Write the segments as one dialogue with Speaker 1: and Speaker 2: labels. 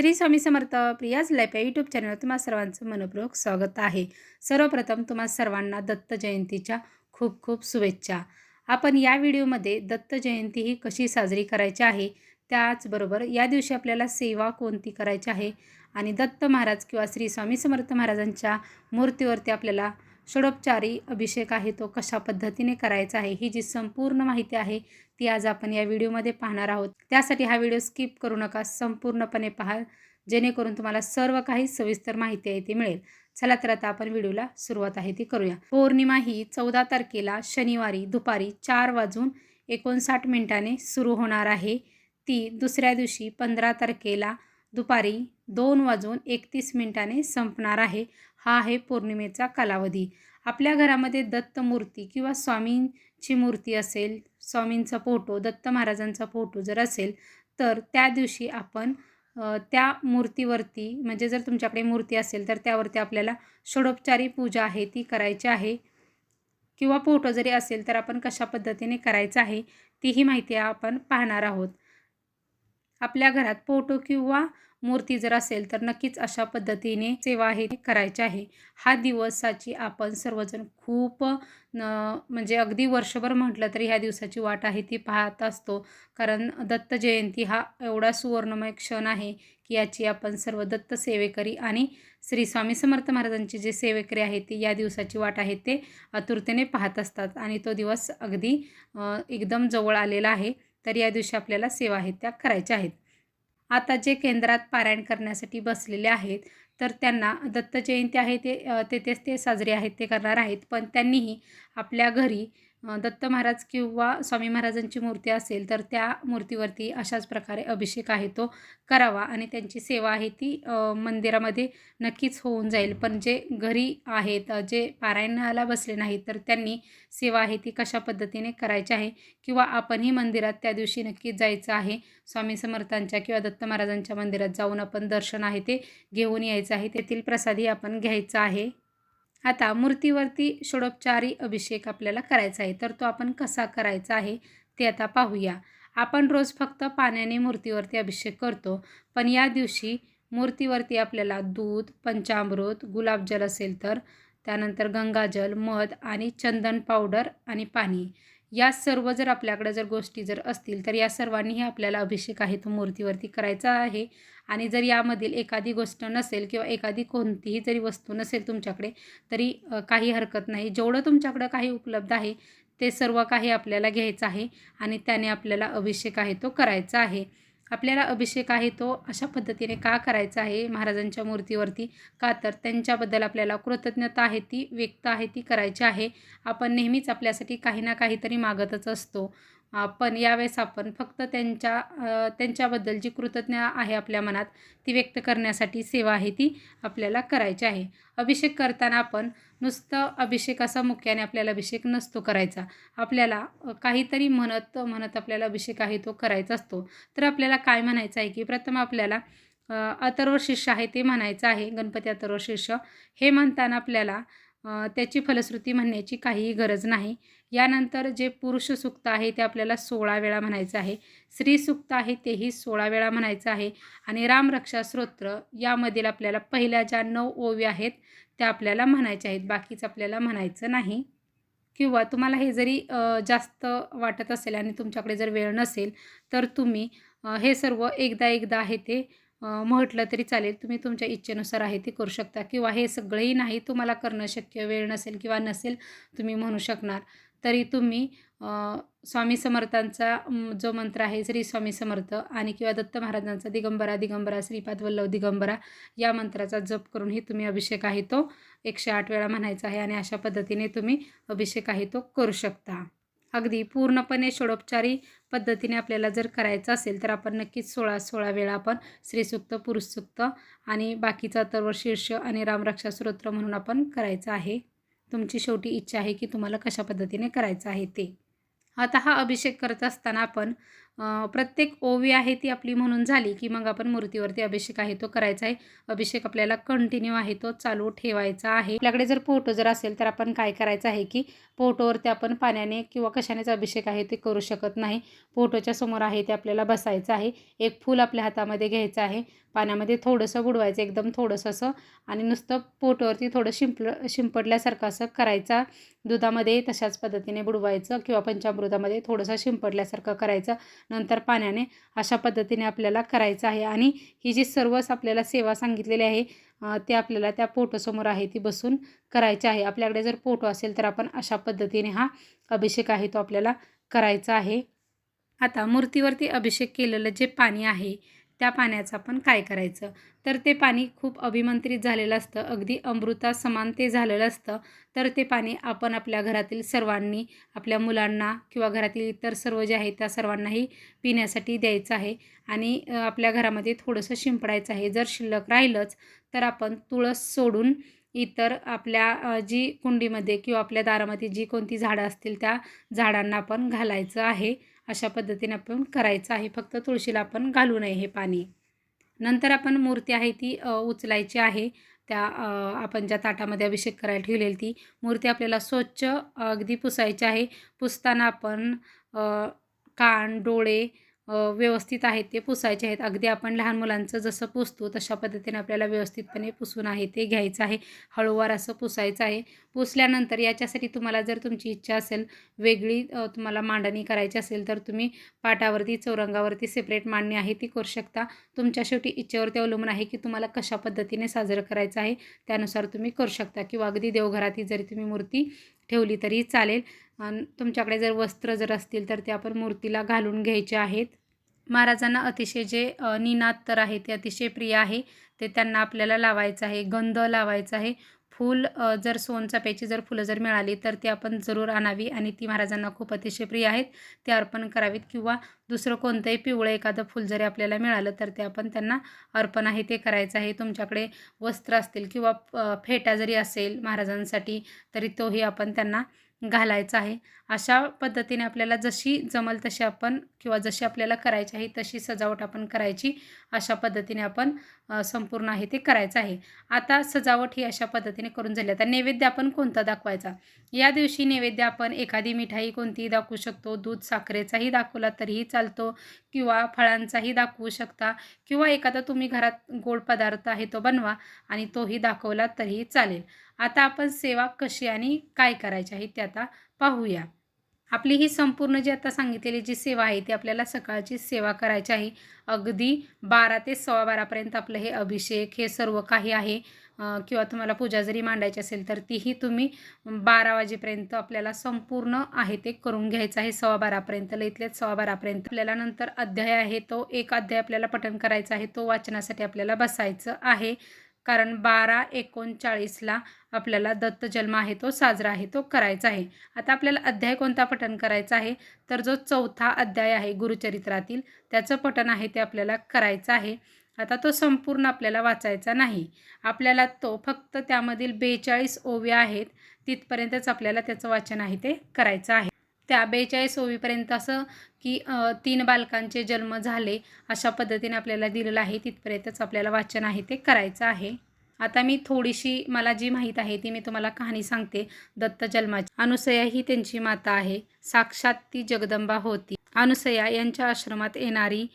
Speaker 1: Shri Swami Samarth Priya's life या YouTube चॅनलवर तुम्हा सर्वांचं मनपूर्वक स्वागत आहे. सर्वप्रथम तुम्हा सर्वांना दत्त जयंतीच्या खूप खूप शुभेच्छा. आपण या व्हिडिओमध्ये दत्त जयंती ही कशी साजरी करायची आहे त्याचबरोबर या दिवशी आपल्याला सेवा कोणती करायची आहे आणि दत्त महाराज किंवा श्री स्वामी समर्थ महाराजांच्या मूर्तीवरती आपल्याला षडोपचारी अभिषेक आहे तो कशा पद्धतीने करायचा आहे ही जी संपूर्ण माहिती आहे ती आज आपण या व्हिडिओमध्ये पाहणार आहोत. त्यासाठी हा व्हिडिओ स्किप करू नका संपूर्णपणे पहा जेणेकरून तुम्हाला सर्व काही सविस्तर माहिती आहे ती मिळेल. चला तर आता आपण व्हिडिओला सुरुवात आहे ती करूया. पौर्णिमा ही चौदा तारखेला शनिवारी दुपारी चार वाजून एकोणसाठ मिनिटाने सुरू होणार आहे. ती दुसऱ्या दिवशी पंधरा तारखेला दुपारी दोन वाजून एकतीस मिनिटाने संपणार आहे. हा आहे पौर्णिमेचा कालावधी. आपल्या घरामध्ये दत्त मूर्ती किंवा स्वामींची मूर्ती असेल स्वामींचा फोटो दत्त महाराजांचा फोटो जर असेल तर त्या दिवशी आपण त्या मूर्तीवरती म्हणजे जर तुमच्याकडे मूर्ती असेल तर त्यावरती आपल्याला षडोपचारी पूजा आहे ती करायची आहे. किंवा फोटो जरी असेल तर आपण कशा पद्धतीने करायचं आहे तीही माहिती आपण पाहणार आहोत. आपल्या घरात फोटो किंवा मूर्ती जर असेल तर नक्कीच अशा पद्धतीने सेवा हे करायची आहे. हा दिवसाची आपण सर्वजण खूप म्हणजे अगदी वर्षभर म्हटलं तरी ह्या दिवसाची वाट आहे ती पाहत असतो. कारण दत्त जयंती हा एवढा सुवर्णमय क्षण आहे की याची आपण सर्व दत्त सेवेकरी आणि श्री स्वामी समर्थ महाराजांची जे सेवेकरी आहे ती या दिवसाची वाट आहे ते आतुरतेने पाहत असतात. आणि तो दिवस अगदी एकदम जवळ आलेला आहे. तर या दिवशी आपल्याला सेवा आहेत त्या करायच्या आहेत. आता जे केंद्रात पारायण करण्यासाठी बसलेले आहेत तर त्यांना दत्त जयंती आहे ते तेथेच ते साजरे आहेत ते करणार आहेत. पण त्यांनीही आपल्या घरी दत्त महाराज किंवा स्वामी महाराजांची मूर्ती असेल तर त्या मूर्तीवरती अशाच प्रकारे अभिषेक आहे तो करावा. आणि त्यांची सेवा आहे ती मंदिरामध्ये नक्कीच होऊन जाईल. पण जे घरी आहेत जे पारायणाला बसले नाहीत तर त्यांनी सेवा आहे ती कशा पद्धतीने करायची आहे? किंवा आपणही मंदिरात त्या दिवशी नक्कीच जायचं आहे? स्वामी समर्थांच्या किंवा दत्त महाराजांच्या मंदिरात जाऊन आपण दर्शन आहे ते घेऊन यायचं आहे? तेथील प्रसादही आपण घ्यायचा आहे. आता मूर्तीवरती षडोपचारी अभिषेक आपल्याला करायचा आहे. तर तो आपण कसा करायचा आहे ते आता पाहूया. आपण रोज फक्त पाण्याने मूर्तीवरती अभिषेक करतो. पण या दिवशी मूर्तीवरती आपल्याला दूध पंचामृत गुलाबजल असेल तर त्यानंतर गंगाजल मध आणि चंदन पावडर आणि पाणी. या सर्व जर आपल्याकडे जर गोष्टी जर असतील तर या सर्वांनीही आपल्याला अभिषेक आहे तो मूर्तीवरती करायचा आहे. आणि जर यामधील एखादी गोष्ट नसेल किंवा एखादी कोणतीही जरी वस्तू नसेल तुमच्याकडे तरी काही हरकत नाही. जेवढं तुमच्याकडं काही उपलब्ध आहे ते सर्व काही आपल्याला घ्यायचं आहे आणि त्याने आपल्याला अभिषेक आहे तो करायचा आहे. आपल्याला अभिषेक आहे तो अशा पद्धतीने का करायचा आहे? महाराजांच्या मूर्तीवरती का? तर त्यांच्याबद्दल आपल्याला कृतज्ञता आहे ती व्यक्त आहे ती करायची आहे. आपण नेहमीच आपल्यासाठी काही ना काहीतरी मागतच असतो. पण यावेळेस आपण फक्त त्यांच्या त्यांच्याबद्दल जी कृतज्ञ आहे आपल्या मनात ती व्यक्त करण्यासाठी सेवा आहे ती आपल्याला करायची आहे. अभिषेक करताना आपण नुसतं अभिषेक असा मुख्याने आपल्याला अभिषेक नसतो करायचा. आपल्याला काहीतरी म्हणत म्हणत आपल्याला अभिषेक आहे तो करायचा असतो. तर आपल्याला काय म्हणायचं आहे की प्रथम आपल्याला अतर्व अथर्व आहे ते म्हणायचं आहे. गणपती अथर्व शिष्य हे म्हणताना आपल्याला त्याची फलश्रुती म्हणण्याची काहीही गरज नाही. यानंतर जे पुरुष सुक्त आहे ते आपल्याला सोळा वेळा म्हणायचं आहे. स्त्री सुक्त आहे तेही सोळा वेळा म्हणायचं आहे. आणि रामरक्षा स्तोत्र यामधील आपल्याला पहिल्या ज्या नऊ ओवी आहेत त्या आपल्याला म्हणायच्या आहेत. बाकीचं आपल्याला म्हणायचं नाही. किंवा तुम्हाला हे जरी जास्त वाटत असेल आणि तुमच्याकडे जर वेळ नसेल तर तुम्ही हे सर्व एकदा एकदा आहे ते म्हटलं तरी चालेल. तुम्ही तुमच्या इच्छेनुसार आहे ते करू शकता किंवा हे सगळंही नाही तुम्हाला करणं शक्य वेळ नसेल किंवा नसेल तुम्ही म्हणू शकणार. तरी तुम्ही स्वामी समर्थांचा जो मंत्र आहे श्री स्वामी समर्थ आणि किंवा दत्त महाराजांचा दिगंबरा दिगंबरा श्रीपाद वल्लभ दिगंबरा या मंत्राचा जप करूनही तुम्ही अभिषेक आहे तो एकशे आठ वेळा म्हणायचा आहे आणि अशा पद्धतीने तुम्ही अभिषेक आहे तो करू शकता. अगदी पूर्णपणे षडोपचारी पद्धतीने आपल्याला जर करायचं असेल तर आपण नक्कीच सोळा सोळा वेळा आपण स्त्रीसुक्त पुरुषसुक्त आणि बाकीचा तर शीर्ष आणि रामरक्षा स्तोत्र म्हणून आपण करायचं आहे. तुमची शेवटी इच्छा आहे की तुम्हाला कशा पद्धतीने करायचं आहे ते. आता हा अभिषेक करत असताना आपण प्रत्येक ओवी आहे ती आपली म्हणून झाली की मग आपण मूर्तीवरती अभिषेक आहे तो करायचा आहे. अभिषेक आपल्याला कंटिन्यू आहे तो चालू ठेवायचा आहे. आपल्याकडे जर फोटो जर असेल तर आपण काय करायचं आहे की फोटोवरती आपण पाण्याने किंवा कशानेच अभिषेक आहे ते करू शकत नाही. फोटोच्या समोर आहे ते आपल्याला बसायचं आहे. एक फूल आपल्या हातामध्ये घ्यायचं आहे. पाण्यामध्ये थोडंसं बुडवायचं एकदम थोडंसं असं. आणि नुसतं पोटवरती थोडं शिंपलं शिंपडल्यासारखं असं करायचा. दुधामध्ये तशाच पद्धतीने बुडवायचं किंवा पंचामृतामध्ये थोडंसं शिंपडल्यासारखं करायचं. नंतर पाण्याने अशा पद्धतीने आपल्याला करायचं आहे. आणि ही जी सर्वच आपल्याला सेवा सांगितलेली आहे ते आपल्याला त्या पोटोसमोर आहे ती बसून करायची आहे. आपल्याकडे जर पोटो असेल तर आपण अशा पद्धतीने हा अभिषेक आहे तो आपल्याला करायचा आहे. आता मूर्तीवरती अभिषेक केलेलं जे पाणी आहे त्या पाण्याचं आपण काय करायचं? तर ते पाणी खूप अभिमंत्रित झालेलं असतं. अगदी अमृता समान ते झालेलं असतं. तर ते पाणी आपण आपल्या घरातील सर्वांनी आपल्या मुलांना किंवा घरातील इतर सर्व जे आहेत त्या सर्वांनाही पिण्यासाठी द्यायचं आहे. आणि आपल्या घरामध्ये थोडंसं शिंपडायचं आहे. जर शिल्लक राहिलंच तर आपण तुळस सोडून इतर आपल्या जी कुंडीमध्ये किंवा आपल्या दारामध्ये जी कोणती झाडं असतील त्या झाडांना आपण घालायचं आहे. अशा पद्धतीने आपण करायचं आहे. फक्त तुळशीला आपण घालू नये हे पाणी. नंतर आपण मूर्ती आहे ती उचलायची आहे. त्या आपण ज्या ताटामध्ये अभिषेक करायला ठेवलेली ती मूर्ती आपल्याला स्वच्छ अगदी पुसायची आहे. पुसताना आपण कान डोळे व्यवस्थित आहेत ते पुसायचे आहेत. अगदी आपण लहान मुलांचं जसं पुसतो तशा पद्धतीने आपल्याला व्यवस्थितपणे पुसून आहे ते घ्यायचं आहे. हळूवार असं पुसायचं आहे. पुसल्यानंतर याच्यासाठी तुम्हाला जर तुमची इच्छा असेल वेगळी तुम्हाला मांडणी करायची असेल तर तुम्ही पाटावरती चौरंगावरती सेपरेट मांडणी आहे ती करू शकता. तुमच्या शेवटी इच्छेवरती अवलंबून आहे की तुम्हाला कशा पद्धतीने साजरं करायचं आहे त्यानुसार तुम्ही करू शकता. किंवा अगदी देवघरातही जरी तुम्ही मूर्ती ठेवली तरी चालेल. आणि तुमच्याकडे जर वस्त्र जर असतील तर ते आपण मूर्तीला घालून घ्यायचे आहेत. महाराजांना अतिशय जे निनाद तर आहे ते अतिशय प्रिय आहे. ते त्यांना आपल्याला लावायचं आहे गंध लावायचा आहे. फूल जर सोनचाप्याची जर फुलं जर मिळाली तर ती आपण जरूर आणावी आणि ती महाराजांना खूप अतिशय प्रिय आहेत. ते अर्पण करावीत किंवा दुसरं कोणतंही पिवळं एखादं फूल जरी आपल्याला मिळालं तर ते आपण त्यांना अर्पण आहे ते करायचं आहे. तुमच्याकडे वस्त्र असतील किंवा फेटा जरी असेल महाराजांसाठी तरी तोही आपण त्यांना घालायचा आहे. अशा पद्धतीने आपल्याला जशी जमल तशी आपण किंवा जशी आपल्याला करायची आहे तशी सजावट आपण करायची. अशा पद्धतीने आपण संपूर्ण आहे ते करायचं आहे. आता सजावट ही अशा पद्धतीने करून झाली. आता नैवेद्य आपण कोणता दाखवायचा? या दिवशी नैवेद्य आपण एखादी मिठाई कोणतीही दाखवू शकतो. दूध साखरेचाही दाखवला तरीही चालतो किंवा फळांचाही दाखवू शकता किंवा एखादा तुम्ही घरात गोड पदार्थ आहे तो बनवा आणि तोही दाखवला तरीही चालेल. आता आपण सेवा कशी आणि काय करायची आहे ते आता पाहूया. आपली ही संपूर्ण जी आता सांगितलेली जी सेवा आहे ती आपल्याला सकाळची सेवा करायची आहे. अगदी बारा ते सव्वा बारापर्यंत आपलं हे अभिषेक हे सर्व काही आहे. किंवा तुम्हाला पूजा जरी मांडायची असेल तर तीही तुम्ही बारा वाजेपर्यंत आपल्याला संपूर्ण आहे ते करून घ्यायचं आहे. सव्वा बारापर्यंत लईतलेच सव्वा बारापर्यंत आपल्याला नंतर अध्याय आहे तो एक अध्याय आपल्याला पठण करायचा आहे. तो वाचनासाठी आपल्याला बसायचं आहे. कारण बारा एकोणचाळीसला आपल्याला दत्त जन्म आहे तो साजरा आहे तो करायचा आहे. आता आपल्याला अध्याय कोणता पठण करायचा आहे? तर जो चौथा अध्याय आहे गुरुचरित्रातील त्याचं पठण आहे ते आपल्याला करायचं आहे. आता तो संपूर्ण आपल्याला वाचायचा नाही. आपल्याला तो फक्त त्यामधील बेचाळीस ओव्या आहेत तिथपर्यंतच आपल्याला त्याचं वाचन आहे ते करायचं आहे. त्या बेचाळीस ओवीपर्यंत असं की तीन बालकांचे जन्म झाले अशा पद्धतीने आपल्याला दिलेलं आहे. तिथपर्यंतच आपल्याला वाचन आहे ते करायचं आहे. आता मी थोडीशी मला जी माहीत आहे ती मी तुम्हाला कहाणी सांगते. दत्त जन्माची. अनुसया ही त्यांची माता आहे. साक्षात ती जगदंबा होती. अनुसया यांच्या आश्रमात येणारी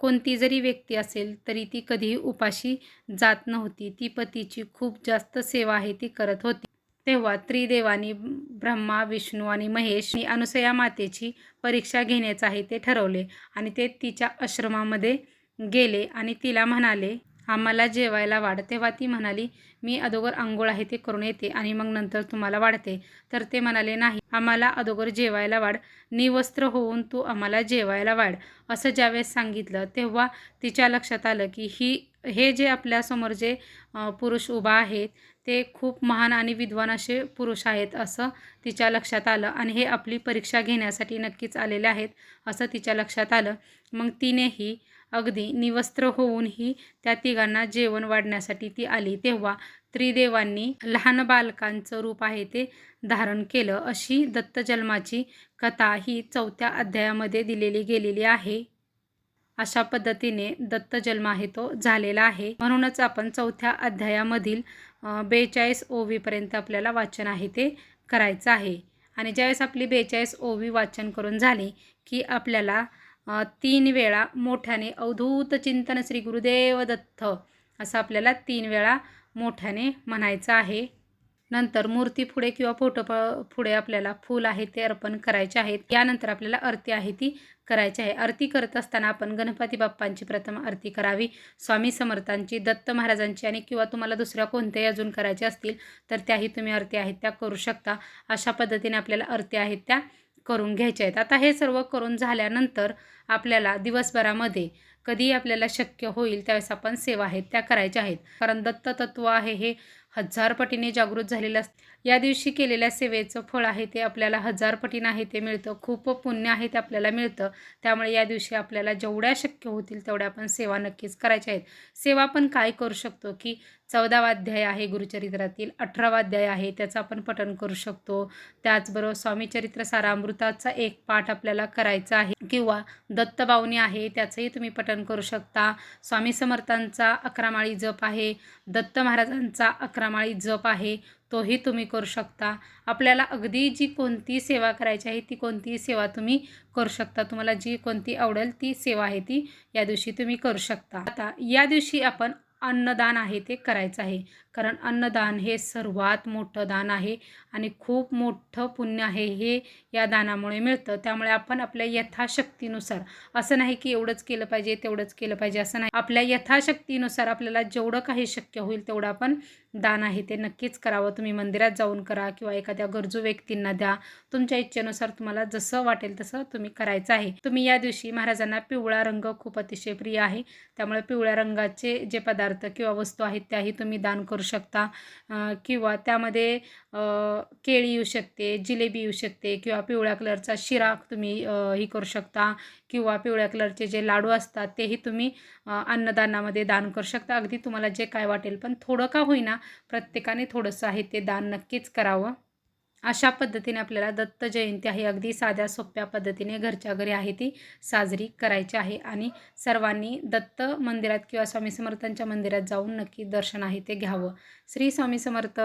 Speaker 1: कोणती जरी व्यक्ती असेल तरी ती कधीही उपाशी जात नव्हती. ती पतीची खूप जास्त सेवा आहे ती करत होती. तेव्हा त्रिदेवानी ब्रह्मा विष्णू आणि महेश आणि अनुसया मातेची परीक्षा घेण्याचं आहे ते ठरवले आणि ते तिच्या आश्रमामध्ये गेले आणि तिला म्हणाले आम्हाला जेवायला वाढ तेव्हा ती म्हणाली मी अगोदर आंघोळ आहे ते करून येते आणि मग नंतर तुम्हाला वाढते. तर ते म्हणाले नाही आम्हाला अगोदर जेवायला वाढ. निवस्त्र होऊन तू आम्हाला जेवायला वाढ. असं ज्यावेळेस सांगितलं तेव्हा तिच्या लक्षात आलं की ही हे जे आपल्यासमोर जे पुरुष उभा आहेत ते खूप महान आणि विद्वान असे पुरुष आहेत असं तिच्या लक्षात आलं आणि हे आपली परीक्षा घेण्यासाठी नक्कीच आलेले आहेत असं तिच्या लक्षात आलं. मग तिनेही अगदी निवस्त्र होऊनही त्या तिघांना जेवण वाढण्यासाठी ती आली. तेव्हा त्रिदेवांनी लहान बालकांचं रूप आहे ते धारण केलं. अशी दत्तजन्माची कथा ही चौथ्या अध्यायामध्ये दिलेली गेलेली आहे. अशा पद्धतीने दत्तजन्म आहे तो झालेला आहे. म्हणूनच आपण चौथ्या अध्यायामधील बेचाळीस ओवीपर्यंत आपल्याला वाचन आहे ते करायचं आहे. आणि ज्यावेळेस आपली बेचाळीस ओवी वाचन करून झाली की आपल्याला तीन वेळा मोठ्याने अवधूत चिंतन श्री गुरुदेव दत्त असं आपल्याला तीन वेळा मोठ्याने म्हणायचं आहे. नंतर मूर्ती पुढे किंवा फोटो प पुढे आपल्याला फूल आहे ते अर्पण करायचे आहेत. यानंतर आपल्याला आरती आहे ती करायची आहे. आरती करत असताना आपण गणपती बाप्पांची प्रथम आरती करावी. स्वामी समर्थांची दत्त महाराजांची आणि किंवा तुम्हाला दुसऱ्या कोणत्याही अजून करायच्या असतील तर त्याही तुम्ही आरती आहेत त्या करू शकता. अशा पद्धतीने आपल्याला आरती आहेत त्या करून घ्यायचे आहेत. आता हे सर्व करून झाल्यानंतर आपल्याला दिवसभरामध्ये कधी आपल्याला शक्य होईल त्यावेळेस आपण सेवा आहेत त्या करायच्या आहेत. कारण दत्त तत्व आहे हे हजार पटीने जागृत झालेलं असतं. या दिवशी केलेल्या सेवेचं फळ आहे ते आपल्याला हजार पटीनं आहे ते मिळतं. खूप पुण्य आहे ते आपल्याला मिळतं. त्यामुळे या दिवशी आपल्याला जेवढ्या शक्य होतील तेवढ्या आपण सेवा नक्कीच करायच्या आहेत. सेवा आपण काय करू शकतो की चौदावा अध्याय आहे गुरुचरित्रातील अठरावा अध्याय आहे त्याचं आपण पठण करू शकतो. त्याचबरोबर स्वामीचरित्र सारामृताचा एक पाठ आपल्याला करायचा आहे किंवा दत्तबावनी आहे त्याचंही तुम्ही पठण करू शकता. स्वामी समर्थांचा अकरामाळी जप आहे दत्त महाराजांचा अकरामाळी जप आहे तोही तुम्ही करू शकता. आपल्याला अगदी जी कोणती सेवा करायची आहे ती कोणतीही सेवा तुम्ही करू शकता. तुम्हाला जी कोणती आवडेल ती सेवा आहे ती या दिवशी तुम्ही करू शकता. आता या दिवशी आपण अन्नदान आहे ते करायचं आहे. कारण अन्नदान हे सर्वात मोठं दान आहे आणि खूप मोठं पुण्य आहे हे या दानामुळे मिळतं. त्यामुळे आपण आपल्या यथाशक्तीनुसार असं नाही की एवढंच केलं पाहिजे तेवढंच केलं पाहिजे असं नाही. आपल्या यथाशक्तीनुसार आपल्याला जेवढं काही शक्य होईल तेवढं आपण दान आहे. ते नक्कीच करावं. तुम्ही मंदिरात जाऊन करा किंवा एखाद्या गरजू व्यक्तींना द्या. तुमच्या इच्छेनुसार तुम्हाला जसं वाटेल तसं तुम्ही करायचं आहे. तुम्ही या दिवशी महाराजांना पिवळा रंग खूप अतिशय प्रिय आहे. त्यामुळे पिवळ्या रंगाचे जे पदार्थ किंवा वस्तू आहेत त्याही तुम्ही दान करू शकता. किंवा त्यामध्ये केळी येऊ शकते जिलेबी येऊ शकते किंवा पिवळ्या कलरचा शिरा तुम्ही ही करू शकता. किंवा पिवळ्या कलरचे जे लाडू असतात तेही तुम्ही अन्नदानामध्ये दान करू शकता. अगदी तुम्हाला जे काय वाटेल पण थोडं का होईना प्रत्येकाने थोडंसं आहे ते दान नक्कीच करावं. अशा पद्धतीने आपल्याला दत्त जयंती आहे. अगदी साध्या सोप्या पद्धतीने घरच्या घरी आहे ती साजरी करायची आहे. आणि सर्वांनी दत्त मंदिरात किंवा स्वामी समर्थांच्या मंदिरात जाऊन नक्की दर्शन आहे ते घ्यावं. श्री स्वामी समर्थ.